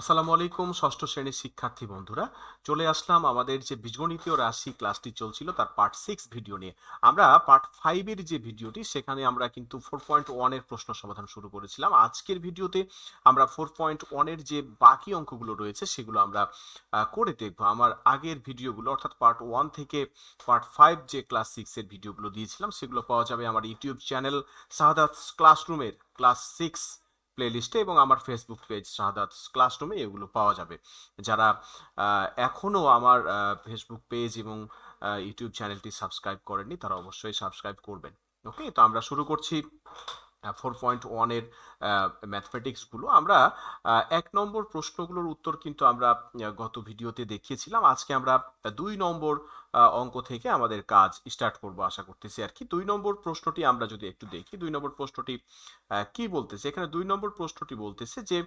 আসসালামু আলাইকুম, ষষ্ঠ শ্রেণির শিক্ষার্থী বন্ধুরা। চলে আসলাম আমাদের যে বীজগণিতীয় রাশি ক্লাসটি চলছিল, তার পার্ট সিক্স ভিডিও নিয়ে। আমরা পার্ট ফাইভের যে ভিডিওটি সেখানে আমরা কিন্তু ফোর পয়েন্ট ওয়ানের প্রশ্ন সমাধান শুরু করেছিলাম। আজকের ভিডিওতে আমরা ফোর পয়েন্ট ওয়ানের যে বাকি অঙ্কগুলো রয়েছে, সেগুলো আমরা করে দেখব। আমার আগের ভিডিওগুলো অর্থাৎ পার্ট ওয়ান থেকে পার্ট ফাইভ যে ক্লাস সিক্সের ভিডিওগুলো দিয়েছিলাম, সেগুলো পাওয়া যাবে আমার ইউটিউব চ্যানেল শাহাদাত ক্লাসরুমের ক্লাস সিক্স প্লেলিস্টে এবং আমার ফেসবুক পেজ শাহাদাত ক্লাসরুমে এগুলো পাওয়া যাবে। যারা এখনও আমার ফেসবুক পেজ এবং ইউটিউব চ্যানেলটি সাবস্ক্রাইব করেননি, তারা অবশ্যই সাবস্ক্রাইব করবেন। ওকে তো আমরা শুরু করছি ফোর পয়েন্ট ওয়ানের ম্যাথমেটিক্সগুলো আমরা এক নম্বর প্রশ্নগুলোর উত্তর কিন্তু আমরা গত ভিডিওতে দেখিয়েছিলাম। আজকে আমরা দুই নম্বর অঙ্ক থেকে আমাদের কাজ স্টার্ট করব আশা করতেছি আর কি। দুই নম্বর প্রশ্নটি আমরা যদি একটু দেখি, দুই নম্বর প্রশ্নটি কি বলতেছে? এখানে দুই নম্বর প্রশ্নটি বলতেছে যে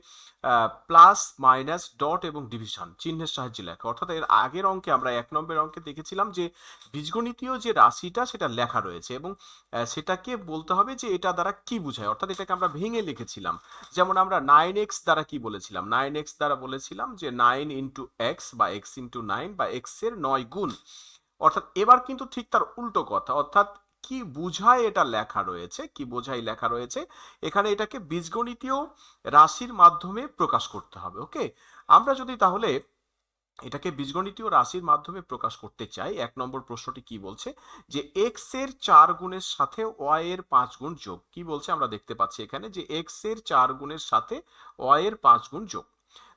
প্লাস মাইনাস ডট এবং ডিভিশন চিহ্নের সাহায্যে লেখা। অর্থাৎ এর আগের অঙ্কে আমরা এক নম্বরের অঙ্কে দেখেছিলাম যে, বীজগণিতীয় যে রাশিটা সেটা লেখা রয়েছে এবং সেটাকে বলতে হবে যে এটা দ্বারা কি বোঝায়? অর্থাৎ এটাকে আমরা ভেঙে লিখেছিলাম। যেমন আমরা নাইন এক্স দ্বারা কি বলেছিলাম? নাইন এক্স দ্বারা বলেছিলাম যে নাইন ইন্টু এক্স বা এক্স ইন্টু নাইন বা এক্সের নয় গুণ। অর্থাৎ এবার কিন্তু ঠিক তার উল্টো কথা, অর্থাৎ কি বুঝায় এটা লেখা রয়েছে, কি বোঝাই লেখা রয়েছে, এখানে এটাকে বীজগণিতীয় রাশির মাধ্যমে প্রকাশ করতে হবে, ওকে? আমরা যদি তাহলে এটাকে বীজগণিতীয় রাশির মাধ্যমে প্রকাশ করতে চাই, এক নম্বর প্রশ্নটি কি বলছে? যে এক্সের চার গুণের সাথে ওয়াই এর পাঁচ গুণ যোগ, কি বলছে আমরা দেখতে পাচ্ছি এখানে? যে এক্সের চার গুণের সাথে ওয়াই এর পাঁচ গুণ যোগ।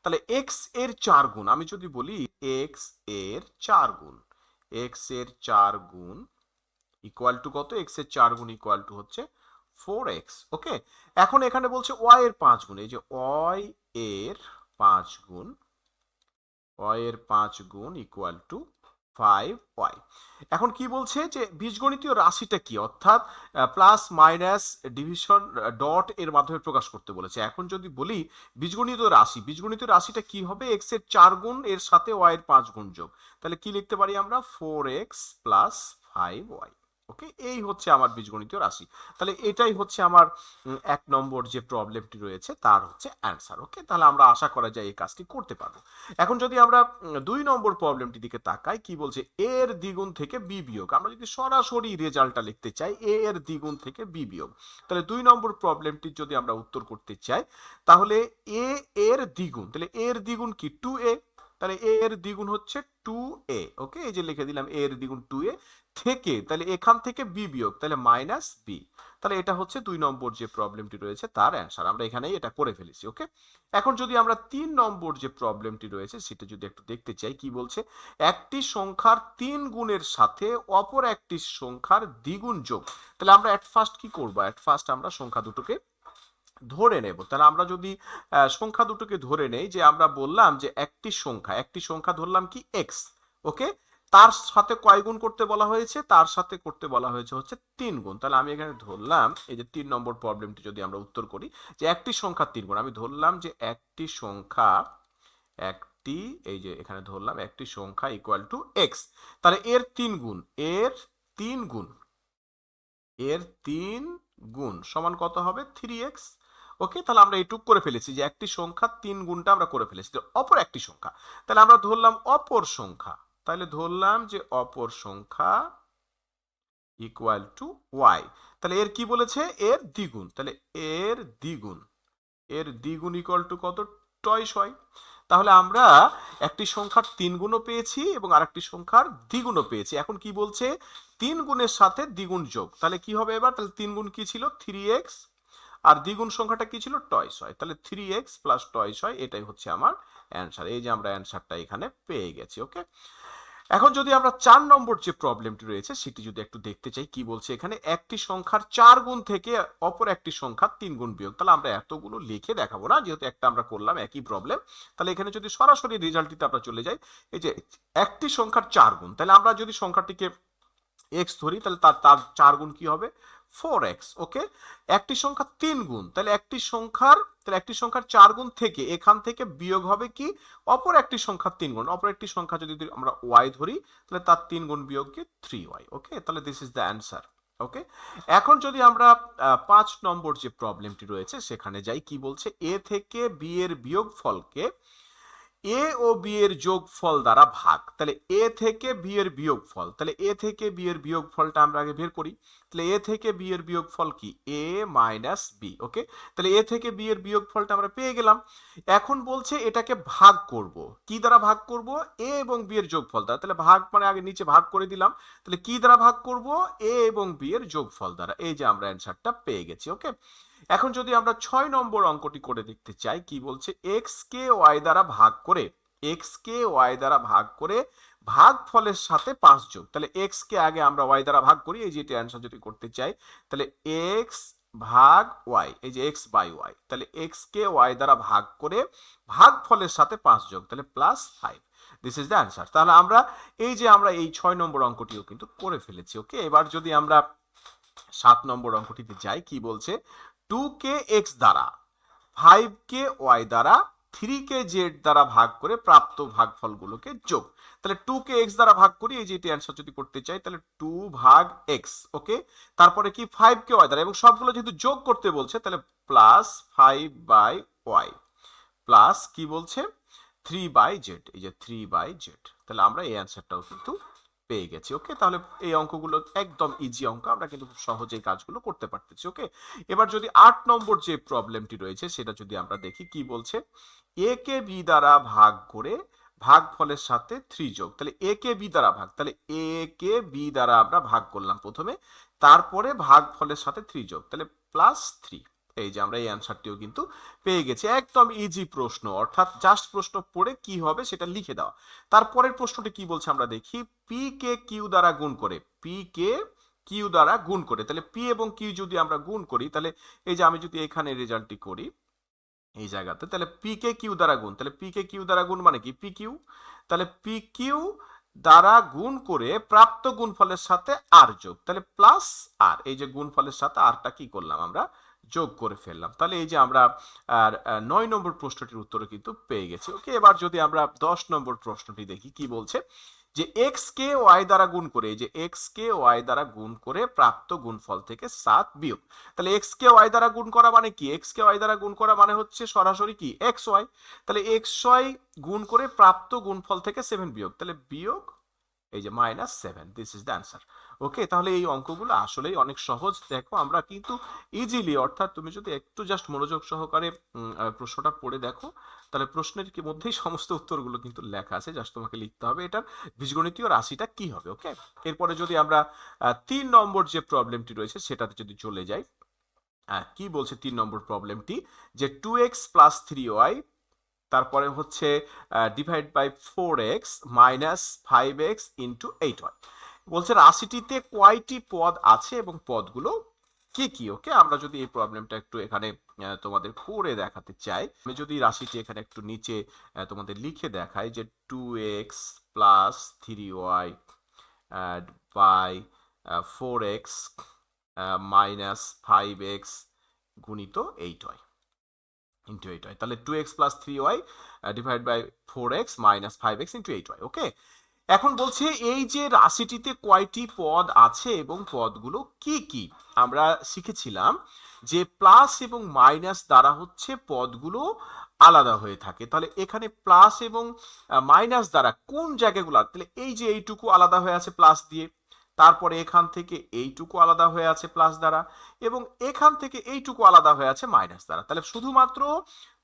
তাহলে এক্সের চার গুণ, আমি যদি বলি এক্সের চার গুণ এক্সের চার গুণ ইকুয়াল টু কত? এক্সের চার গুণ ইকুয়াল টু হচ্ছে ফোর এক্স ওকে এখন এখানে বলছে ওয়াই এর পাঁচ গুণ, এই যে ওয়াই এর পাঁচ গুণ ওয়াই এর পাঁচ গুণ ইকুয়াল টু ফাইভ ওয়াই এখন কি বলছে যে বীজগণিতীয় রাশিটা কি? অর্থাৎ প্লাস মাইনাস ডিভিশন ডট এর মাধ্যমে প্রকাশ করতে বলেছে। এখন যদি বলি বীজগণিত রাশি, বীজগণিত রাশিটা কি হবে? এক্সের চার গুণ, এর সাথে ওয়াই এর পাঁচ গুণ যোগ। তাহলে কি লিখতে পারি আমরা? Four X plus five Y okay? এই হচ্ছে আমার বীজগণিতীয় রাশি। তাহলে এটাই হচ্ছে আমার এক নম্বর যে প্রবলেমটি রয়েছে, তার হচ্ছে অ্যান্সার ওকে? তাহলে আমরা আশা করা যায় এই কাজটি করতে পারব। এখন যদি আমরা দুই নম্বর প্রবলেমটির দিকে তাকাই, কি বলছে? এর দ্বিগুণ থেকে বি বিয়োগ। আমরা যদি সরাসরি রেজাল্টটা লিখতে চাই এ এর দ্বিগুণ থেকে বি বিয়োগ। তাহলে দুই নম্বর প্রবলেমটির যদি আমরা উত্তর করতে চাই, তাহলে এ এর দ্বিগুণ, তাহলে এর দ্বিগুণ কি? টু এ তাহলে এ এর দ্বিগুণ হচ্ছে টু এ ওকে এই যে লিখে দিলাম এ এর দ্বিগুণ টু এ থেকে, তাহলে এখান থেকে বি বিয়োগ, তাহলে মাইনাস বি তাহলে এটা হচ্ছে দুই নম্বর যে প্রবলেমটি রয়েছে, তার অ্যান্সার আমরা এখানেই এটা করে ফেলেছি ওকে এখন যদি আমরা তিন নম্বর যে প্রবলেমটি রয়েছে, সেটা যদি একটু দেখতে চাই, কি বলছে? একটি সংখ্যার তিন গুণের সাথে অপর একটি সংখ্যার দ্বিগুণ যোগ। তাহলে আমরা অ্যাট ফার্স্ট কি করব? অ্যাট ফার্স্ট আমরা সংখ্যা দুটোকে ধরে নেব। তাহলে আমরা যদি সংখ্যা দুটোকে ধরে নেই যে আমরা বললাম যে একটি সংখ্যা একটি সংখ্যা ধরলাম কি এক্স ওকে তার সাথে কয় গুণ করতে বলা হয়েছে? তার সাথে করতে বলা হয়েছে হচ্ছে তিন গুণ। তাহলে আমি এখানে ধরলাম, এই যে তিন নম্বর প্রবলেমটি যদি আমরা উত্তর করি, যে একটি সংখ্যা তিন গুণ। আমি ধরলাম যে একটি সংখ্যা, একটি, এই যে এখানে ধরলাম একটি সংখ্যা ইকুয়াল টু এক্স তাহলে এর তিন গুণ, এর তিন গুণ, এর তিন গুণ সমান কত হবে? থ্রি এক্স ওকে তাহলে আমরা এইটুক করে ফেলেছি যে একটি সংখ্যা তিন গুণটা আমরা করে ফেলেছি। অপর একটি সংখ্যা। তাহলে আমরা ধরলাম অপর সংখ্যা। তাহলে ধরলাম যে অপর সংখ্যা ইকুয়াল টু ওয়াই তাহলে এর কি বলেছে? এর দ্বিগুণ। তাহলে এর দ্বিগুণ। এর দ্বিগুণ ইকুয়াল টু কত? টয়স হয় তাহলে আমরা একটি সংখ্যার তিন গুণও পেয়েছি এবং আরেকটি সংখ্যার দ্বিগুণও পেয়েছি। এখন কি বলছে? তিন গুণের সাথে দ্বিগুণ যোগ। তাহলে কি হবে এবার? তাহলে তিন গুণ কি ছিল? থ্রি এক্স আর দ্বিগুণ সংখ্যাটা কি ছিল? টয়স হয়। তাহলে থ্রি এক্স প্লাস টয়স হয়, এটাই হচ্ছে আমার অ্যান্সার এই যে আমরা অ্যান্সারটা এখানে পেয়ে গেছি ওকে এখন যদি আমরা চার নম্বর যে প্রবলেমটি রয়েছে, সেটি যদি একটু দেখতে চাই, কি বলছে এখানে? একটি সংখ্যার চার গুণ থেকে অপর একটি সংখ্যার তিন গুণ বিয়োগ। তাহলে আমরা এতগুলো লিখে দেখাবো না, যেহেতু একটা আমরা করলাম একই প্রবলেম তাহলে এখানে যদি সরাসরি রেজাল্টটিতে আমরা চলে যাই, এই যে একটি সংখ্যার চার গুণ। তাহলে আমরা যদি সংখ্যাটিকে এক্স ধরি, তাহলে তার তার চার গুণ কি হবে? ফোর এক্স ওকে একটি সংখ্যা তিন গুণ, তাহলে একটি সংখ্যার, তাহলে একটি সংখ্যার চার গুণ থেকে এখান থেকে বিয়োগ হবে কি? অপর একটি সংখ্যার তিন গুণ, অপর একটি সংখ্যা যদি আমরা ওয়াই ধরি, তাহলে তার তিন গুণ বিয়োগ কি? থ্রি ওয়াই ওকে তাহলে this is the answer okay এখন যদি আমরা পাঁচ নম্বর যে প্রবলেমটি রয়েছে, সেখানে যাই, কি বলছে? এ থেকে বি এর বিয়োগফলকে এ ও বি এর যোগফল দ্বারা ভাগ। তাহলে এ থেকে বি এর বিয়োগফল। তাহলে এ থেকে বি এর বিয়োগফলটা আমরা আগে বের করি। তাহলে এ থেকে বি এর বিয়োগফল কি? এ মাইনাস বি ওকে তাহলে এ থেকে বি এর বিয়োগফলটা আমরা পেয়ে গেলাম। এখন বলছে এটাকে ভাগ করব। কি দ্বারা ভাগ করব? এ এবং বি এর যোগফল দ্বারা। তাহলে ভাগ মানে আগে নিচে ভাগ করে দিলাম। তাহলে কি দ্বারা ভাগ করব? এ এবং বি এর যোগফল দ্বারা। এই যে আমরা অ্যান্সারটা পেয়ে গেছি ওকে এখন যদি আমরা ছয় নম্বর অঙ্কটি করে দেখতে চাই, কি বলছে? এক্স কে ওয়াই দ্বারা ভাগ করে, এক্স কে ওয়াই দ্বারা ভাগ করে ভাগ ফলের সাথে পাঁচ যোগ। তাহলে এক্স কে আগে আমরা ওয়াই দ্বারা ভাগ করি, এই যে অ্যান্সার যদি করতে চাই, তাহলে এক্স ভাগ ওয়াই, এই যে এক্স বাই ওয়াই, তাহলে এক্স কে ওয়াই দ্বারা ভাগ করে ভাগ ফলের সাথে পাঁচ যোগ, তাহলে plus five this is the answer তাহলে আমরা এই যে আমরা এই ছয় নম্বর অঙ্কটিও কিন্তু করে ফেলেছি ওকে এবার যদি আমরা সাত নম্বর অঙ্কটিতে যাই, কি বলছে? টু কে এক্স দ্বারা ফাইভ কে ওয়াই দ্বারা থ্রি কে জেড দ্বারা ভাগ করে প্রাপ্ত ভাগফলগুলোকে যোগ। তাহলে টু কে এক্স দ্বারা ভাগ করি, এই যে এটি অ্যান্সার যদি করতে চাই, তাহলে টু ভাগ এক্স ওকে তারপরে কি ফাইভ কে ওয়াই দ্বারা, এবং সবগুলো যেহেতু যোগ করতে বলছে, তাহলে plus five by Y plus কি বলছে? থ্রি বাই জেড এই যে থ্রি বাই জেড তাহলে আমরা এই অ্যান্সারটাও কিন্তু পেয়ে গেছি ওকে তাহলে এই অঙ্কগুলো একদম ইজি অঙ্ক, আমরা কিন্তু খুব সহজেই কাজগুলো করতে পারতেছি ওকে এবার যদি আট নম্বর যে প্রবলেমটি রয়েছে, সেটা যদি আমরা দেখি, কি বলছে? এ কে বি দ্বারা ভাগ করে ভাগ ফলের সাথে থ্রি যোগ তাহলে এ কে বি দ্বারা ভাগ, তাহলে এ কে বি দ্বারা আমরা ভাগ করলাম প্রথমে, তারপরে ভাগ ফলের সাথে থ্রি যোগ তাহলে প্লাস থ্রি এই যে আমরা এই অ্যান্সারটিও কিন্তু পেয়ে গেছি। একদম ইজি প্রশ্ন, অর্থাৎ জাস্ট প্রশ্ন পড়ে কি হবে সেটা লিখে দেওয়া। তারপরের প্রশ্নটি কি বলছে আমরা দেখি। পি কে কিউ দ্বারা গুণ করে পি কে কিউ দ্বারা গুণ করে, তাহলে পি এবং কিউ যদি আমরা গুণ করি, তাহলে এই যে আমি যদি এখানে রেজাল্টটি করি, এই জায়গাতে, তাহলে পি কে কিউ দ্বারা গুণ, তাহলে পি কে কিউ দ্বারা গুণ মানে কি? পি কিউ তাহলে পি কিউ দ্বারা গুণ করে প্রাপ্ত গুণফলের সাথে আর যোগ, তাহলে প্লাস আর এই যে গুণফলের সাথে আরটা কি করলাম আমরা? যোগ করে ফেললাম। তাহলে এই যে আমরা, আর নয় নম্বর প্রশ্নটির উত্তরে কিন্তু পেয়ে গেছি। ওকে, এবার যদি আমরা দশ নম্বর প্রশ্নটি দেখি, কি বলছে? যে এক্স কে ওয়াই দ্বারা গুণ করে যে এক্স কে ওয়াই দ্বারা গুণ করে প্রাপ্ত গুণফল থেকে সাত বিয়োগ। তাহলে এক্স কে ওয়াই দ্বারা গুণ করা মানে কি? এক্স কে ওয়াই দ্বারা গুণ করা মানে হচ্ছে সরাসরি কি? এক্স ওয়াই তাহলে এক্স ওয়াই গুণ করে প্রাপ্ত গুণফল থেকে সেভেন বিয়োগ। তাহলে বিয়োগ এই যে minus seven this is the answer okay তাহলে এই অঙ্কগুলো আসলেই অনেক সহজ। দেখো, আমরা কিন্তু ইজিলি অর্থাৎ তুমি যদি একটু জাস্ট মনোযোগ সহকারে প্রশ্নটা পড়ে দেখো, তাহলে প্রশ্নের মধ্যেই সমস্ত উত্তরগুলো কিন্তু লেখা আছে জাস্ট তোমাকে লিখতে হবে এটার বীজগণিতীয় রাশিটা কি হবে ওকে এরপরে যদি আমরা তিন নম্বর যে প্রবলেমটি রয়েছে, সেটাতে যদি চলে যাই কি বলছে তিন নম্বর প্রবলেমটি যে two X plus three Y তারপরে হচ্ছে divide by four X minus five X into eight Y বলছে রাশিটিতে কয়টি পদ আছে এবং পদগুলো কি কি? ওকে, আমরা যদি এই প্রবলেমটা একটু এখানে তোমাদের করে দেখাতে চাই। আমি যদি রাশিটি এখানে একটু নিচে তোমাদের লিখে দেখাই যে two X plus three Y by four X minus five X গুণিত eight Y into eight Y তাহলে two X plus three Y divide by four X minus five X into eight Y okay এখন বলছে এই যে রাশিটিতে কয়টি পদ আছে এবং পদগুলো কি কি? আমরা শিখেছিলাম যে প্লাস এবং মাইনাস দ্বারা হচ্ছে পদগুলো আলাদা হয়ে থাকে। তাহলে এখানে প্লাস এবং মাইনাস দ্বারা কোন জায়গাগুলো, তাহলে এই যে এইটুকু আলাদা হয়ে আছে প্লাস দিয়ে তারপরে এখান থেকে এইটুকু আলাদা হয়ে আছে প্লাস দ্বারা এবং এখান থেকে এইটুকু আলাদা হয়ে আছে মাইনাস দ্বারা। তাহলে শুধুমাত্র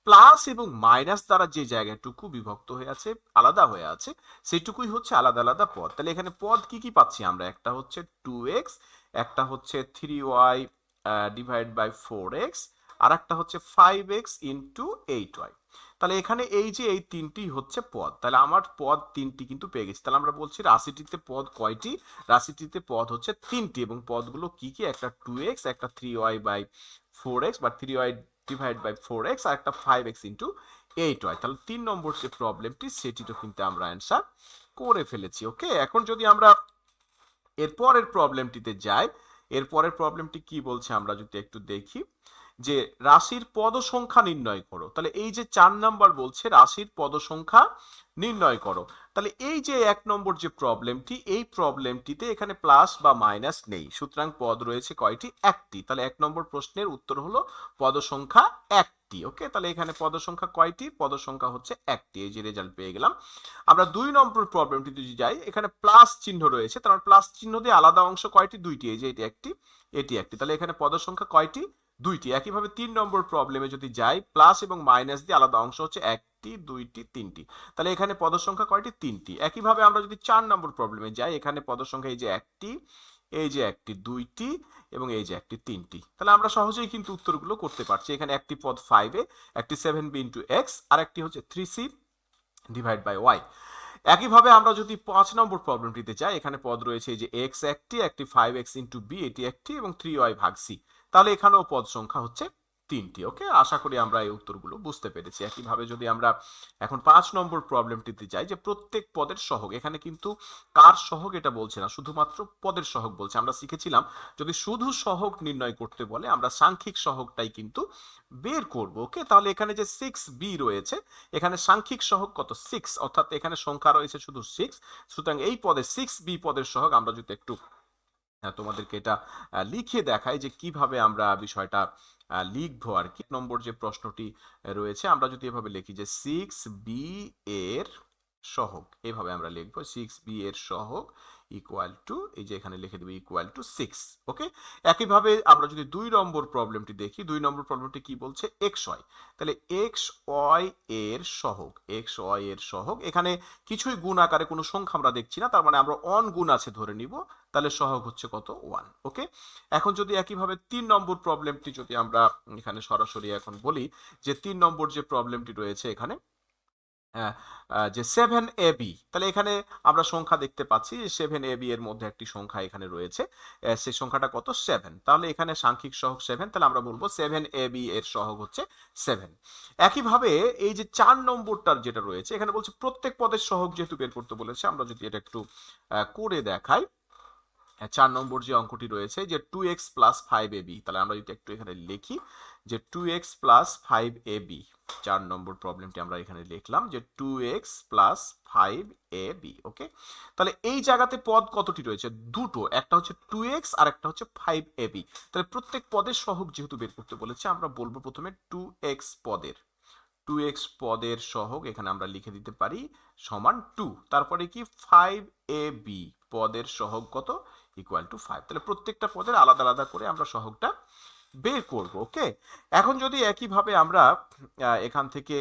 প্লাস এবং মাইনাস দ্বারা যে জায়গাটুকু বিভক্ত হয়ে আছে, আলাদা হয়ে আছে সেটুকুই হচ্ছে আলাদা আলাদা পদ। তাহলে এখানে পদ কি কি পাচ্ছি আমরা? একটা হচ্ছে টু এক্স একটা হচ্ছে three Y divide by four X আর একটা হচ্ছে five X into eight Y তাহলে এখানে এই যে এই তিনটি হচ্ছে পদ, তাহলে আমার পদ তিনটি কিন্তু পেয়ে গেছি। তাহলে আমরা বলছি রাশিটিতে পদ কয়টি? রাশিটিতে পদ হচ্ছে তিনটি এবং পদগুলো কি কি? একটা টু এক্স একটা three Y by four X বা three Y divide by four X আর একটা five X into eight Y তাহলে তিন নম্বর যে প্রবলেমটি সেটিরও কিন্তু আমরা অ্যান্সার করে ফেলেছি ওকে এখন যদি আমরা এরপরের প্রবলেমটিতে যাই এরপরের প্রবলেমটি কি বলছে আমরা যদি একটু দেখি? যে রাশির পদ সংখ্যা নির্ণয় করো। তাহলে এই যে চার নাম্বার বলছে, রাশির পদ সংখ্যা নির্ণয় করো। তাহলে এই যে এক নম্বর যে প্রবলেমটি, এই প্রবলেমটিতে এখানে প্লাস বা মাইনাস নেই। সুতরাং পদ রয়েছে কয়টি? একটি। তাহলে এক নম্বর প্রশ্নের উত্তর হলো পদ সংখ্যা একটি, ওকে? তাহলে এখানে পদ সংখ্যা কয়টি? পদ সংখ্যা হচ্ছে একটি। এই যে রেজাল্ট পেয়ে গেলাম। আমরা দুই নম্বর প্রবলেমটিতে যদি যাই, এখানে প্লাস চিহ্ন রয়েছে। তার প্লাস চিহ্ন দিয়ে আলাদা অংশ কয়টি? দুইটি। এই যে এটি একটি এটি একটি। তাহলে এখানে পদ সংখ্যা কয়টি? দুইটি। একইভাবে তিন নম্বর প্রবলেমে যদি যাই প্লাস এবং মাইনাস দিয়ে আলাদা অংশ হচ্ছে একটি, দুইটি, তিনটি। তাহলে এখানে পদ সংখ্যা কয়টি? তিনটি। একইভাবে আমরা যদি চার নম্বর প্রবলেমে যাই, এখানে পদ সংখ্যা এই যে একটি, এই যে একটি, দুইটি এবং এই যে একটি, তিনটি। তাহলে আমরা সহজেই কিন্তু উত্তরগুলো করতে পারছি। এখানে একটি পদ ফাইভে একটি সেভেন বি ইন্টু এক্স আর একটি হচ্ছে three C divide by Y একইভাবে আমরা যদি পাঁচ নম্বর প্রবলেমটিতে যাই, এখানে পদ রয়েছে এই যে এক্স একটি একটি ফাইভ এক্স ইন্টু বি এটি একটি এবং থ্রি ওয়াই ভাগ সি তাহলে এখানেও পদ সংখ্যা হচ্ছে তিনটি, ওকে? আশা করি আমরা এই উত্তরগুলো বুঝতে পেরেছি। একইভাবে যদি আমরা এখন পাঁচ নম্বর প্রবলেমটিতে যাই, যে প্রত্যেক পদের সহগ, এখানে কিন্তু কার সহগ এটা বলছে না, শুধুমাত্র পদের সহগ বলছে। আমরা শিখেছিলাম, যদি শুধু সহগ নির্ণয় করতে বলে, আমরা সাংখ্যিক সহগটাই কিন্তু বের করব, ওকে? তাহলে এখানে যে সিক্স বি রয়েছে, এখানে সাংখ্যিক সহগ কত? সিক্স অর্থাৎ এখানে সংখ্যা রয়েছে শুধু সিক্স সুতরাং এই পদে সিক্স বি পদের সহগ আমরা যদি একটু তোমাদেরকে এটা লিখে দেখাই যে কীভাবে আমরা বিষয়টা লিখব আর কি। নম্বর যে প্রশ্নটি রয়েছে, আমরা যদি এভাবে লিখি যে সিক্স বি এর সহক এভাবে আমরা লিখব সিক্স বি এর সহগ ইকুয়াল টু এই যে এখানে লিখে দেবো ইকুয়াল টু সিক্স ওকে একইভাবে আমরা যদি দুই নম্বর প্রবলেমটি দেখি, দুই নম্বর প্রবলেমটি কি বলছে? এক্স ওয়াই তাহলে এক্স ওয়াই এর সহগ এক্স ওয়াই এর সহগ, এখানে কিছুই গুণ আকারে কোনো সংখ্যা আমরা দেখছি না, তার মানে আমরা অন গুণ আছে ধরে নিব, তাহলে সহগ হচ্ছে কত? ওয়ান ওকে এখন যদি একইভাবে তিন নম্বর প্রবলেমটি যদি আমরা এখানে সরাসরি এখন বলি, যে তিন নম্বর যে প্রবলেমটি রয়েছে এখানে যে সেভেন এ বি তাহলে এখানে আমরা সংখ্যা দেখতে পাচ্ছি সেভেন এ বি এর মধ্যে একটি সংখ্যা এখানে রয়েছে। সেই সংখ্যাটা কত? সেভেন তাহলে এখানে সাংখ্যিক সহক সেভেন তাহলে আমরা বলব সেভেন এ বি এর সহগ হচ্ছে সেভেন একইভাবে এই যে চার নম্বরটার যেটা রয়েছে, এখানে বলছে প্রত্যেক পদের সহক যেহেতু বের করতে বলেছে, আমরা যদি এটা একটু করে দেখাই। চার নম্বর যে অঙ্কটি রয়েছে যে two X plus five A B তাহলে আমরা যদি একটু এখানে লিখি যে two X plus five A B চার নম্বর প্রবলেমটি আমরা এখানে লিখলাম যে two X plus five A B okay তাহলে এই জায়গাতে পদ কতটি রয়েছে? দুটো, একটা হচ্ছে টু এক্স আর একটা হচ্ছে ফাইভ এ বি তাহলে প্রত্যেক পদের সহগ যেহেতু বের করতে বলেছে, আমরা বলব প্রথমে টু এক্স পদের। টু এক্স পদের সহগ এখানে আমরা লিখে দিতে পারি সমান টু তারপরে কি? ফাইভ এ বি পদের সহগ কত? ইকুয়াল টু ফাইভ তাহলে প্রত্যেকটা পদের আলাদা আলাদা করে আমরা সহগটা বের করব, ওকে? এখন যদি একইভাবে আমরা এখান থেকে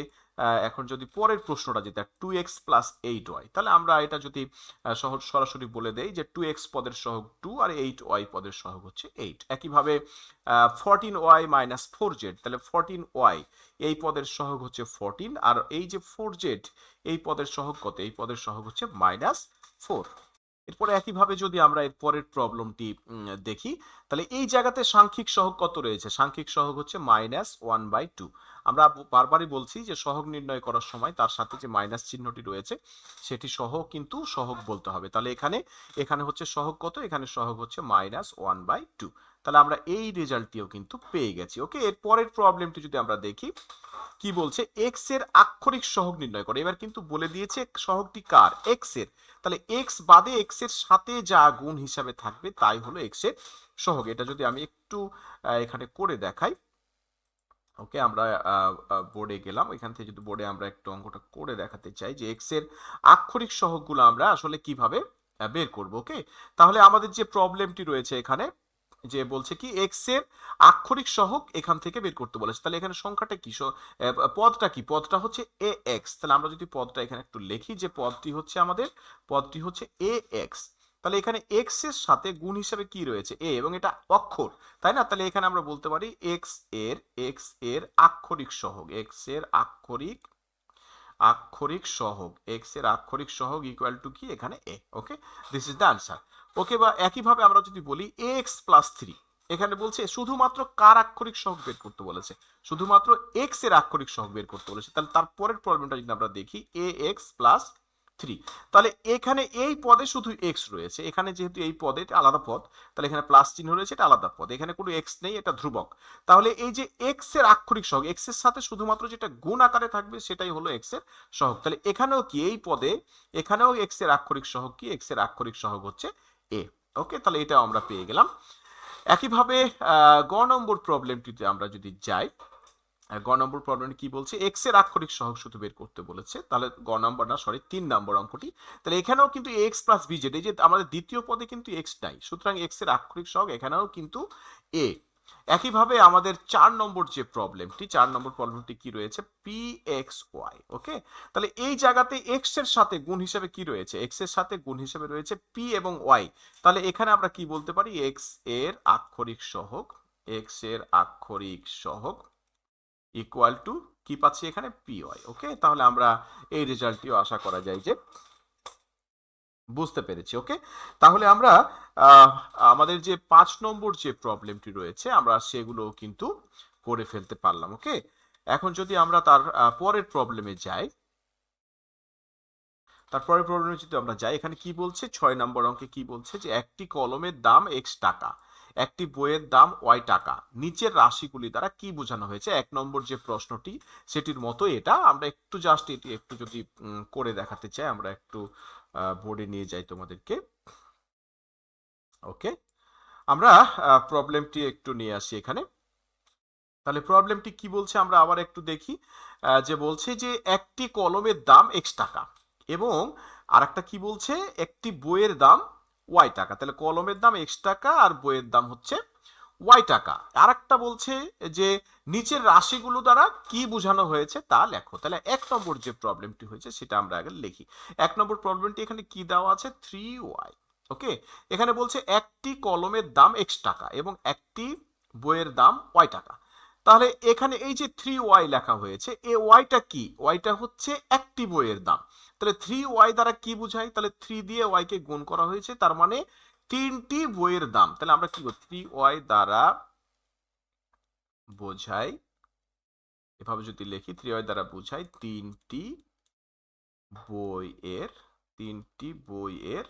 এখন যদি পরের প্রশ্নটা যেটা two X plus eight Y তাহলে আমরা এটা যদি সহজ সরাসরি বলে দেই যে টু এক্স পদের সহগ টু আর এইট ওয়াই পদের সহগ হচ্ছে এইট একইভাবে fourteen Y minus four Z তাহলে ফোরটিন ওয়াই এই পদের সহগ হচ্ছে ফোরটিন আর এই যে ফোর জেড এই পদের সহগ কত? এই পদের সহগ হচ্ছে মাইনাস ফোর এরপরে একইভাবে যদি আমরা এর পরের প্রবলেমটি দেখি, তাহলে এই জায়গাতে সাংখ্যিক সহগ কত রয়েছে? সাংখ্যিক সহগ হচ্ছে মাইনাস ওয়ান বাই টু আমরা বারবারই বলছি যে সহগ নির্ণয় করার সময় তার সাথে যে মাইনাস চিহ্নটি রয়েছে, সেটি সহ কিন্তু সহগ বলতে হবে। তাহলে এখানে এখানে হচ্ছে সহগ কত? এখানে সহগ হচ্ছে মাইনাস ওয়ান বাই টু তাহলে আমরা এই রেজাল্টটিও কিন্তু পেয়ে গেছি। ওকে এর পরের প্রবলেমটি যদি আমরা দেখি কি বলছে? এক্সের আক্ষরিক সহগ নির্ণয় করে। এবার কিন্তু বলে দিয়েছে সহগটি কার? এক্সের। তাহলে এক্স বাদে এক্সের সাথে যা গুণ হিসাবে থাকবে তাই হলো এক্সের সহগ। এটা যদি আমি একটু এখানে করে দেখাই। ওকে, আমরা বোর্ডে গেলাম। এখান থেকে যদি বোর্ডে আমরা একটু অঙ্কটা করে দেখাতে চাই যে এক্সের আক্ষরিক সহগগুলো আমরা আসলে কীভাবে বের করব। ওকে? তাহলে আমাদের যে প্রবলেমটি রয়েছে এখানে যে বলছে কি এক্সের আক্ষরিক সহক এখান থেকে বের করতে বলেছে। তাহলে এখানে সংখ্যাটা কি? পদটা কি? পদটা হচ্ছে এ এক্স তাহলে আমরা যদি পদটা এখানে একটু লিখি যে পদটি হচ্ছে আমাদের, পদটি হচ্ছে এ এক্স তাহলে এখানে এক্সের সাথে গুণ হিসাবে কি রয়েছে? এ এবং এটা অক্ষর, তাই না? তাহলে এখানে আমরা বলতে পারি এক্সের এক্সের আক্ষরিক সহগ এক্সের আক্ষরিক আক্ষরিক সহগ। এক্সের আক্ষরিক সহগ ইকুয়াল টু কি? এখানে এ okay this is the answer okay বা একইভাবে আমরা যদি বলি এক্স প্লাস থ্রি এখানে বলছে শুধুমাত্র কার আক্ষরিক সহগ বের করতে বলেছে? শুধুমাত্র এক্সের আক্ষরিক সহগ বের করতে বলেছে। তাহলে তারপরের প্রবলেমটা যদি আমরা দেখি এ এক্স প্লাস থ্রি তাহলে এখানে এই পদে শুধু এক্স রয়েছে। এখানে যেহেতু এই পদে এটা আলাদা পদ, তাহলে এখানে প্লাস চিহ্ন রয়েছে, এটা আলাদা পদ। এখানে কোনো এক্স নেই, এটা ধ্রুবক। তাহলে এই যে এক্সের আক্ষরিক সহগ এক্সের সাথে শুধুমাত্র যেটা গুণ আকারে থাকবে, সেটাই হলো এক্সের সহগ। তাহলে এখানেও কি এই পদে, এখানেও এক্সের আক্ষরিক সহগ কি? এক্সের আক্ষরিক সহগ হচ্ছে এ ওকে তাহলে এটাও আমরা পেয়ে গেলাম। একইভাবে গ নম্বর প্রবলেমটিতে আমরা যদি যাই গ নম্বর প্রবলেম কি বলছে? এক্সের আক্ষরিক সহগ শুধু বের করতে বলেছে। তাহলে গ নম্বর না সরি তিন নম্বর অঙ্কটি। তাহলে এখানেও কিন্তু এক্স প্লাস বিজেড এই যে আমাদের দ্বিতীয় পদে কিন্তু এক্স নাই। সুতরাং এক্সের আক্ষরিক সহগ এখানেও কিন্তু এ একইভাবে আমাদের চার নম্বর যে প্রবলেমটি চার নম্বর প্রবলেমটি কি রয়েছে? পি এক্স ওয়াই ওকে তাহলে এই জায়গাতে এক্সের সাথে গুণ হিসেবে কি রয়েছে? এক্সের সাথে গুণ হিসেবে রয়েছে পি এবং ওয়াই তাহলে এখানে আমরা কি বলতে পারি? এক্সের আক্ষরিক সহগ এক্সের আক্ষরিক সহগ ইকুয়াল টু কি পাচ্ছি এখানে? পি ওয়াই ওকে তাহলে আমরা এই রেজাল্টটিও আশা করা যায় যে বুঝতে পেরেছি, ওকে? তাহলে আমরা আমাদের যে পাঁচ নম্বর যে প্রবলেমটি রয়েছে, আমরা সেগুলো কিন্তু করে ফেলতে পারলাম, ওকে? এখন যদি আমরা তার পরের প্রবলেমে যাই তারপরের প্রবলেমে যদি আমরা যাই, এখানে কি বলছে? ছয় নম্বর অঙ্কে কি বলছে? যে একটি কলমের দাম এক্স টাকা, একটি বইয়ের দাম ওয়াই টাকা। নিচের রাশিগুলি দ্বারা কি বোঝানো হয়েছে? এক নম্বর যে প্রশ্নটি, সেটির মতো এটা। আমরা একটু জাস্ট এটি একটু যদি করে দেখাতে চাই, আমরা একটু বোর্ডে নিয়ে যাই তোমাদেরকে। ওকে আমরা প্রবলেমটি একটু নিয়ে আসি এখানে। তাহলে প্রবলেমটি কি বলছে আমরা আবার একটু দেখি। যে বলছে যে একটি কলমের দাম এক্স টাকা এবং আর একটা কি বলছে? একটি বইয়ের দাম ওয়াই টাকা। তাহলে কলমের দাম এক্স টাকা আর বইয়ের দাম হচ্ছে ওয়াই টাকা। আর একটা বলছে যে, নিচের রাশিগুলো দ্বারা কি বোঝানো হয়েছে তা লেখো। তাহলে এক নম্বর যে প্রবলেমটি হয়েছে, সেটা আমরা আগে লিখি। এক নম্বর প্রবলেমটি এখানে কি দেওয়া আছে? থ্রি ওয়াই ওকে এখানে বলছে একটি কলমের দাম এক্স টাকা এবং একটি বইয়ের দাম ওয়াই টাকা। তাহলে এখানে এই যে থ্রি ওয়াই লেখা হয়েছে, এ ওয়াইটা কি? ওয়াইটা হচ্ছে একটি বইয়ের দাম। তাহলে থ্রি ওয়াই দ্বারা কি বোঝায়? তাহলে থ্রি দিয়ে ওয়াইকে গুণ করা হয়েছে, তার মানে তিনটি বইয়ের দাম। তাহলে আমরা কি করি থ্রি ওয়াই দ্বারা বোঝাই, এভাবে যদি লিখি থ্রি ওয়াই দ্বারা বোঝাই তিনটি বইয়ের তিনটি বইয়ের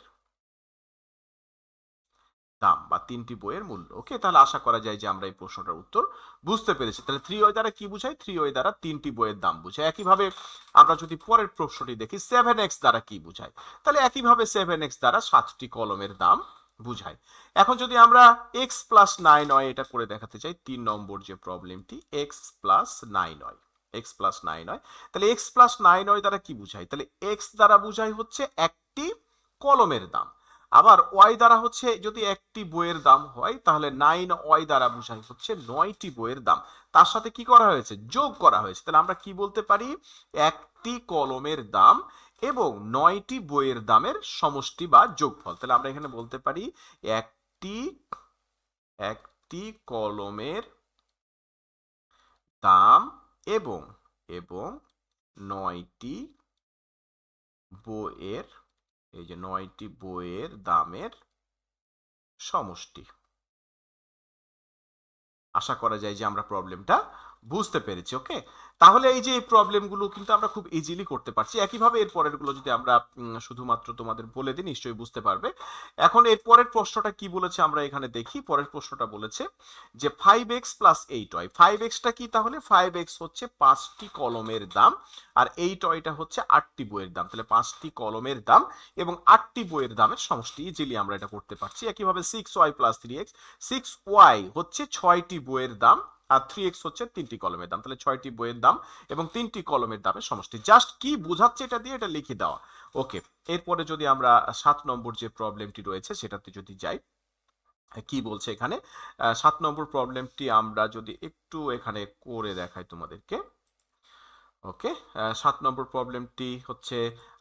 দাম বা তিনটি বইয়ের মূল্য। ওকে? তাহলে আশা করা যায় যে আমরা এই প্রশ্নটার উত্তর বুঝতে পেরেছি। তাহলে থ্রি ওয়াই দ্বারা কি বুঝায় থ্রি ওয়াই দ্বারা তিনটি বইয়ের দাম বুঝায় একইভাবে আমরা যদি পরের প্রশ্নটি দেখি সেভেন এক্স দ্বারা কি বুঝায়? তাহলে একইভাবে সেভেন এক্স দ্বারা সাতটি কলমের দাম বুঝায়। এখন যদি আমরা এক্স প্লাস নাইন হয়, এটা করে দেখাতে চাই, তিন নম্বর যে প্রবলেমটি এক্স প্লাস নাইন হয়। এক্স প্লাস নাইন হয়। তাহলে এক্স প্লাস নাইন হয় দ্বারা কি বুঝায়? তাহলে এক্স দ্বারা বুঝায় হচ্ছে একটি কলমের দাম। আবার ওয়াই দ্বারা হচ্ছে যদি একটি বইয়ের দাম হয়, তাহলে নাইন ওয়াই দ্বারা বোঝায় হচ্ছে নয়টি বইয়ের দাম। তার সাথে কি করা হয়েছে? যোগ করা হয়েছে। তাহলে আমরা কি বলতে পারি? একটি কলমের দাম এবং নয়টি বইয়ের দামের সমষ্টি বা যোগফল। তাহলে আমরা এখানে বলতে পারি একটি একটি কলমের দাম এবং এবং নয়টি বইয়ের, এই যে নয়টি বইয়ের দামের সমষ্টি। আশা করা যায় যে আমরা প্রবলেমটা বুঝতে পেরেছি ওকে তাহলে এই যে এই প্রবলেমগুলো কিন্তু আমরা খুব ইজিলি করতে পারছি। একইভাবে এর পরেরগুলো যদি আমরা শুধুমাত্র তোমাদের বলে দিই, নিশ্চয়ই বুঝতে পারবে। এখন এর পরের প্রশ্নটা কি বলেছে আমরা এখানে দেখি। পরের প্রশ্নটা বলেছে যে five x plus eight y five extra কি তাহলে? ফাইভ এক্স হচ্ছে পাঁচটি কলমের দাম আর এইট ওয়াইটা হচ্ছে আটটি বইয়ের দাম। তাহলে পাঁচটি কলমের দাম এবং আটটি বইয়ের দামের সমষ্টি ইজিলি আমরা এটা করতে পারছি। একইভাবে six y plus three x six y হচ্ছে ছয়টি বইয়ের দাম আর থ্রি এক্স হচ্ছে তিনটি কলমের দাম। তাহলে ছয়টি বইয়ের দাম এবং তিনটি কলমের দামের সমষ্টি। জাস্ট কি বোঝাচ্ছে এটা দিয়ে এটা লিখে দেওয়া। ওকে এরপরে যদি আমরা সাত নম্বর যে প্রবলেমটি রয়েছে সেটাতে যদি যাই, কি বলছে এখানে? সাত নম্বর প্রবলেমটি আমরা যদি একটু এখানে করে দেখাই তোমাদেরকে। ওকে সাত নম্বর প্রবলেমটি হচ্ছে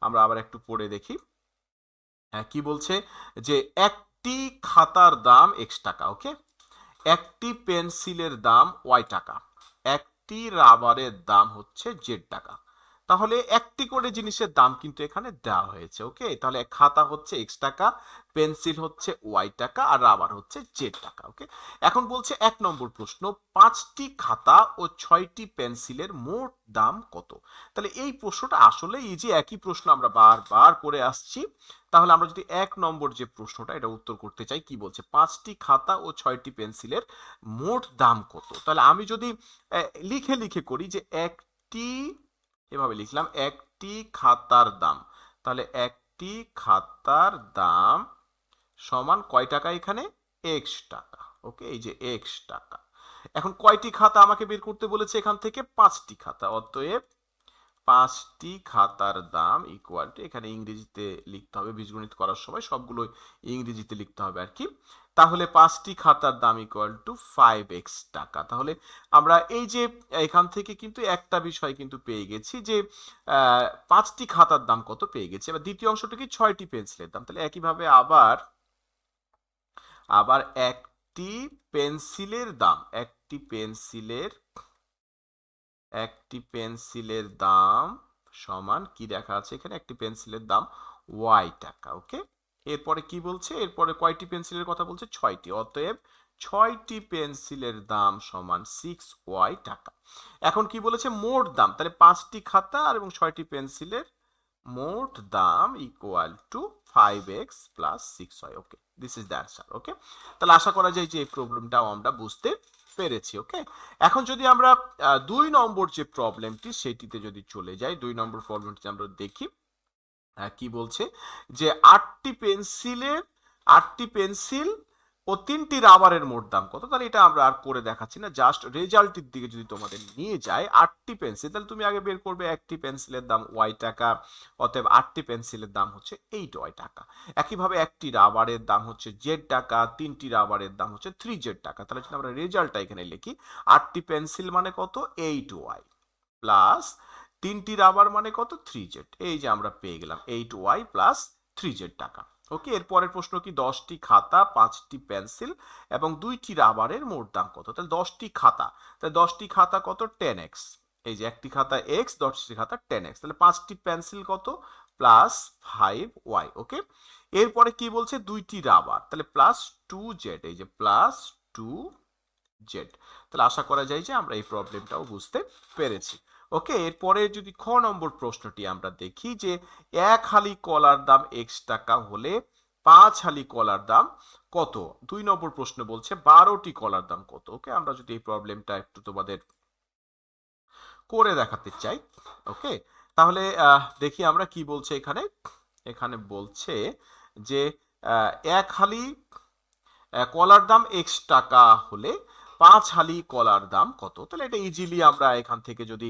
আমরা আবার একটু পড়ে দেখি। কি বলছে? যে একটি খাতার দাম এক্স টাকা ওকে একটি পেন্সিলের দাম ওয়াই টাকা একটি রাবারের দাম হচ্ছে জেড টাকা। তাহলে একটি করে জিনিসের দাম কিন্তু এখানে দেওয়া হয়েছে ওকে তাহলে খাতা হচ্ছে এক্স টাকা, পেন্সিল হচ্ছে ওয়াই টাকা, আর রাবার হচ্ছে জেড টাকা ওকে এখন বলছে এক নম্বর প্রশ্ন, পাঁচটি খাতা ও ছয়টি পেন্সিলের মোট দাম কত? তাহলে এই প্রশ্নটা আসলে এই যে একই প্রশ্ন আমরা বারবার করে আসছি, তাহলে আমরা যদি এক নম্বর যে প্রশ্নটা, এটা উত্তর করতে চাই, কি বলছে? পাঁচটি খাতা ও ছয়টি পেন্সিলের মোট দাম কত? তাহলে আমি যদি লিখে লিখে করি যে একটি এভাবে লিখলাম, একটি খাতার দাম। তাহলে একটি খাতার দাম সমান কয় টাকা এখানে? এক্স টাকা। ওকে, এই যে এক্স টাকা। এখন কয়টি খাতা আমাকে বের করতে বলেছে এখান থেকে? পাঁচটি খাতা। অতএব পাঁচটি খাতার দাম ইকুয়াল টু এখানে ইংরেজিতে লিখতে হবে, বীজগণিত করার সময় সবগুলো ইংরেজিতে লিখতে হবে আর কি। তাহলে পাঁচটি খাতার দাম ইকুয়াল টু ফাইভ এক্স টাকা। তাহলে আমরা এই যে এখান থেকে কিন্তু একটা বিষয় কিন্তু পেয়ে গেছি যে পাঁচটি খাতার দাম কত পেয়ে গেছি। এবার দ্বিতীয় অংশটা কি? ছয়টি পেন্সিলের দাম। তাহলে একইভাবে আবার আবার একটি পেন্সিলের দাম, একটি পেন্সিলের একটি পেন্সিলের দাম সমান, কি দেখা আছে এখানে? একটি পেন্সিলের দাম ওয়াই টাকা, ওকে? এরপরে কি বলছে? এরপরে কয়টি পেন্সিলের কথা বলছে? ছয়টি, অতএব ছয়টি পেন্সিলের দাম সমান সিক্স ওয়াই টাকা। এখন কি বলেছে? মোট দাম, তাহলে পাঁচটি খাতা আর এবং ছয়টি পেন্সিলের মোট দাম equal to five x plus six y okay? This is the answer okay? তাহলে আশা করা যায় যে এই প্রবলেমটাও আমরা বুঝতে পেরেছি ওকে এখন যদি আমরা দুই নম্বর যে প্রবলেমটি সেটিতে যদি চলে যাই, দুই নম্বর প্রবলেমটি আমরা দেখি কি বলছে? যে আটটি পেন্সিলের আটটি পেন্সিল ও তিনটি রাবারের মোট দাম কত? তাহলে এটা আমরা আর করে দেখাচ্ছি না। জাস্ট রেজাল্টের দিকে যদি তোমাদের নিয়ে যায়, আটটি পেন্সিল তাহলে তুমি আগে বের করবে একটি পেন্সিলের দাম ওয়াই টাকা, অতএব আটটি পেন্সিলের দাম হচ্ছে এইট ওয়াই টাকা। একইভাবে একটি রাবারের দাম হচ্ছে জেড টাকা, তিনটি রাবারের দাম হচ্ছে থ্রি জেড টাকা। তাহলে যদি আমরা রেজাল্টটা এখানে লিখি, আটটি পেন্সিল মানে কত? এইট ওয়াই প্লাস তিনটি রাবার মানে কত? থ্রি জেড এই যে আমরা পেয়ে গেলাম eight y plus three z টাকা। ওকে এর পরের প্রশ্ন কি? দশটি খাতা, পাঁচটি পেন্সিল এবং দুইটি রাবারের মোট দাম কত? তাহলে দশটি খাতা। তাহলে দশটি খাতা কত? Ten x. এই যে একটি খাতা এক্স, দশটি খাতা টেন এক্স। তাহলে পাঁচটি পেন্সিল কত? প্লাস ফাইভ ওয়াই ওকে এরপরে কি বলছে? দুইটি রাবার। তাহলে প্লাস টু জেড, এই যে প্লাস টু জেড। তাহলে আশা করা যায় যে আমরা এই প্রবলেমটাও বুঝতে পেরেছি। ওকে, এরপরে যদি খ নম্বর প্রশ্নটি আমরা দেখি যে এক হালি কলার দাম এক্স টাকা হলে পাঁচ হালি কলার দাম কত? দুই নম্বর প্রশ্ন বলছে বারোটি কলার দাম কত? ওকে, আমরা যদি এই প্রবলেমটা একটু তোমাদের করে দেখাতে চাই, ওকে? তাহলে দেখি আমরা কি বলছে এখানে। এখানে বলছে যে এক হালি কলার দাম এক্স টাকা হলে পাঁচ হালি কলার দাম কত? তাহলে এটা ইজিলি আমরা এখান থেকে যদি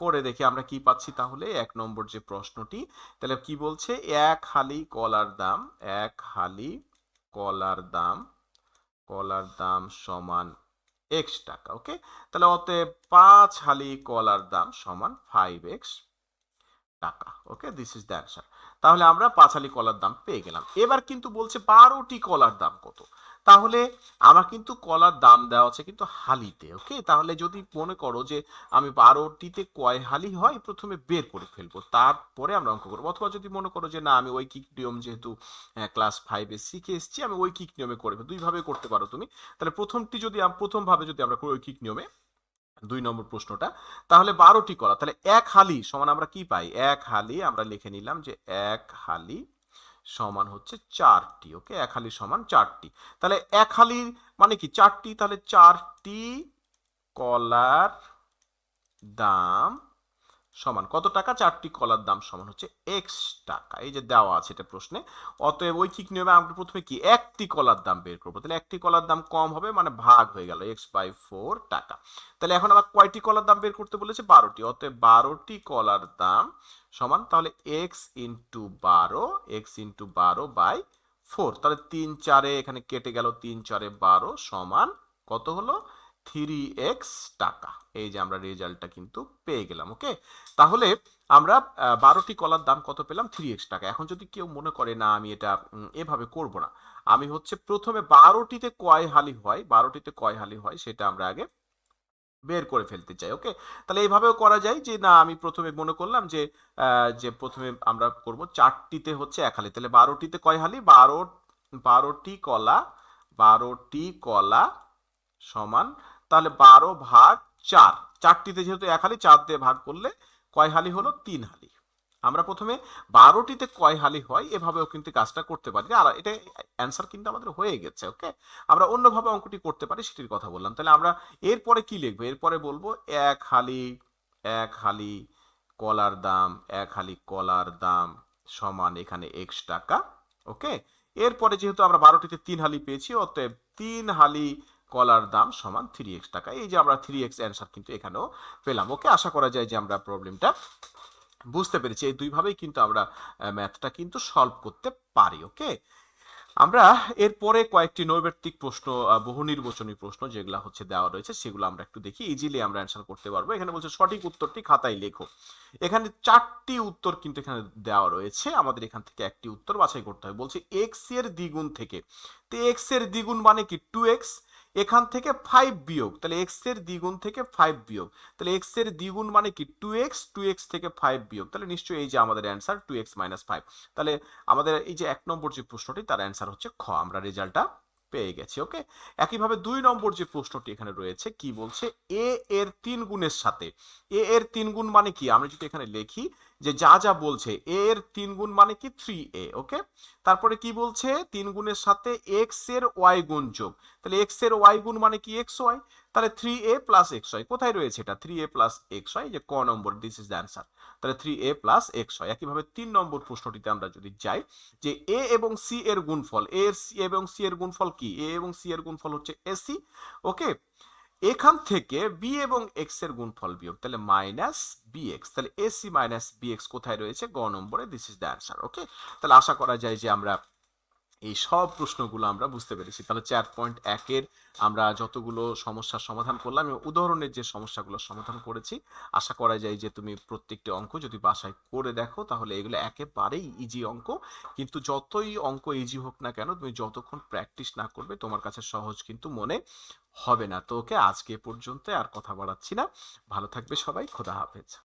করে দেখি আমরা কি পাচ্ছি তাহলে? এক নম্বর যে প্রশ্নটি, তাহলে কি বলছে? এক হালি কলার দাম, এক হালি কলার দাম কলার দাম সমান এক্স টাকা ওকে তাহলে অতএব পাঁচ হালি কলার দাম সমান ফাইভ এক্স টাকা okay this is the answer তাহলে আমরা পাঁচ হালি কলার দাম পেয়ে গেলাম। এবার কিন্তু বলছে বারোটি কলার দাম কত? তাহলে আমার কিন্তু কলার দাম দেওয়া আছে কিন্তু হালিতে, ওকে? তাহলে যদি মনে করো যে আমি বারোটিতে কয় হালি হয়, প্রথমে বের করে ফেলব, তারপরে আমরা অঙ্ক করব। অথবা যদি মনে করো যে না, আমি ওই কিক নিয়ম যেহেতু ক্লাস ফাইভে শিখে এসেছি আমি ওই কিক নিয়মে করব দুইভাবে করতে পারো তুমি। তাহলে প্রথমটি যদি প্রথমভাবে যদি আমরা করি ওই কিক নিয়মে, দুই নম্বর প্রশ্নটা, তাহলে বারোটি কলা, তাহলে এক হালি সমান আমরা কি পাই? এক হালি আমরা লিখে নিলাম যে এক হালি সমান হচ্ছে চারটি, ওকে? এক হালি সমান চারটি। তাহলে এক হালি মানে কি? চারটি, তাহলে চারটি কলার দাম সমান কত টাকা? চারটি কলার দাম সমান হচ্ছে এক্স টাকা। এই যে দেওয়া আছে এটা প্রশ্নে। অতএব ওই ঐকিক নিয়মে আমরা প্রথমে কি? একটি কলার দাম বের করব। তাহলে একটি কলার দাম কম হবে মানে ভাগ হয়ে গেল এক্স বাই ফোর টাকা। তাহলে এখন আবার কয়টি কলার দাম বের করতে বলেছে? বারোটি। অতএব বারোটি কলার দাম সমান, তাহলে এক্স ইন্টু বারো এক্স ইন্টু বারো বাই ফোর তাহলে তিন চারে এখানে কেটে গেল, তিন চারে বারো সমান কত হলো? থ্রি এক্স টাকা। এই যে আমরা রেজাল্টটা কিন্তু পেয়ে গেলাম ওকে তাহলে আমরা বারোটি কলার দাম কত পেলাম? থ্রি এক্স টাকা। এখন যদি কেউ মনে করে, না, আমি এটা এভাবে করব না। আমি হচ্ছে প্রথমে বারোটিতে কয় হালি হয়, বারোটিতে কয় হালি হয় সেটা আমরা আগে বের করে ফেলতে চাই ওকে তাহলে এইভাবেও করা যায় যে, না, আমি প্রথমে মনে করলাম যে যে প্রথমে আমরা করব চারটিতে হচ্ছে এক হালি। তাহলে বারোটিতে কয় হালি? বারো, বারোটি কলা বারোটি কলা সমান তাহলে বারো ভাগ চার। চারটিতে যেহেতু এক হালি, চার দিয়ে ভাগ করলে কয় হালি হলো? তিন হালি। আমরা প্রথমে বারোটিতে কয় হালি হয়, এভাবেও কিন্তু কাজটা করতে পারি। আর এটা অ্যান্সার কিন্তু আমাদের হয়ে গেছে ওকে আমরা অন্যভাবে অঙ্কটি করতে পারি, সেটির কথা বললাম। তাহলে আমরা এরপরে কি লিখব? এরপরে বলব, এক হালি এক হালি কলার দাম, এক হালি কলার দাম সমান এখানে এক্স টাকা ওকে এরপরে যেহেতু আমরা বারোটিতে তিন হালি পেয়েছি, অতএব তিন হালি কলার দাম সমান থ্রি এক্স টাকা। এই যে আমরা থ্রি এক্স অ্যান্সার কিন্তু এখানেও পেলাম। ওকে, আশা করা যায় যে আমরা প্রবলেমটা বুঝতে পেরেছি। এই দুইভাবেই কিন্তু আমরা ম্যাথটা কিন্তু সলভ করতে পারি, ওকে? আমরা এরপরে কয়েকটি নৈবেত্তিক প্রশ্ন বহু নির্বাচনী প্রশ্ন যেগুলো হচ্ছে দেওয়া রয়েছে, সেগুলো আমরা একটু দেখি। ইজিলি আমরা অ্যান্সার করতে পারব। এখানে বলছে, সঠিক উত্তরটি খাতায় লেখো। এখানে চারটি উত্তর কিন্তু এখানে দেওয়া রয়েছে। আমাদের এখান থেকে একটি উত্তর বাছাই করতে হবে বলছে এক্সের দ্বিগুণ থেকে। তো এক্সের দ্বিগুণ মানে কি? টু এক্স এখান থেকে ফাইভ বিয়োগ, তাহলে এক্সের দ্বিগুণ থেকে ফাইভ বিয়োগ, তাহলে এক্সের দ্বিগুণ মানে কি? টু এক্স টু এক্স থেকে ফাইভ বিয়োগ, তাহলে নিশ্চয়ই এই যে আমাদের answer two x minus five তাহলে আমাদের এই যে এক নম্বর যে প্রশ্নটি, তার অ্যান্সার হচ্ছে খ, আমরা রেজাল্টটা পেয়ে গেছি ওকে একইভাবে দুই নম্বর যে প্রশ্নটি এখানে রয়েছে, কি বলছে? এ এর তিন গুণের সাথে এ এর তিন গুণ মানে কি? আমরা যদি এখানে লিখি যে যা যা বলছে এ এর তিন গুণ মানে কি? থ্রি এ ওকে তারপরে কি বলছে? তিন গুণের সাথে এক্সের ওয়াই গুণ যোগ। তাহলে এক্সের ওয়াই গুণ মানে কি এক্স ওয়াই তাহলে three a plus x y কোথায় রয়েছে এটা? Three a plus x y যে ক নম্বর দিস ইজ দ্য অ্যান্সার তাহলে three a plus x y একইভাবে তিন নম্বর প্রশ্নটিতে আমরা যদি যাই, যে এ এবং সি এর গুণফল এ এর সি এবং সি এর গুণফল কি? এ এবং সি এর গুণফল হচ্ছে এসি ওকে এখান থেকে বি এবং এক্সের গুণফল বিয়োগ। তাহলে মাইনাস বি এক্স তাহলে এসি মাইনাস বি এক্স কোথায় রয়েছে? গ নম্বরে। This is the answer okay তাহলে আশা করা যায় যে আমরা এই সব প্রশ্নগুলো আমরা বুঝতে পেরেছি। তাহলে চার পয়েন্ট একের আমরা যতগুলো সমস্যার সমাধান করলাম এবং উদাহরণের যে সমস্যাগুলো সমাধান করেছি, আশা করা যায় যে তুমি প্রত্যেকটি অঙ্ক যদি বাসায় করে দেখো, তাহলে এগুলো একেবারেই ইজি অঙ্ক। কিন্তু যতই অঙ্ক ইজি হোক না কেন, তুমি যতক্ষণ প্র্যাকটিস না করবে, তোমার কাছে সহজ কিন্তু মনে হবে না। তো ওকে আজকে পর্যন্ত আর কথা বাড়াচ্ছি না। ভালো থাকবে সবাই। খোদা হাফেজ।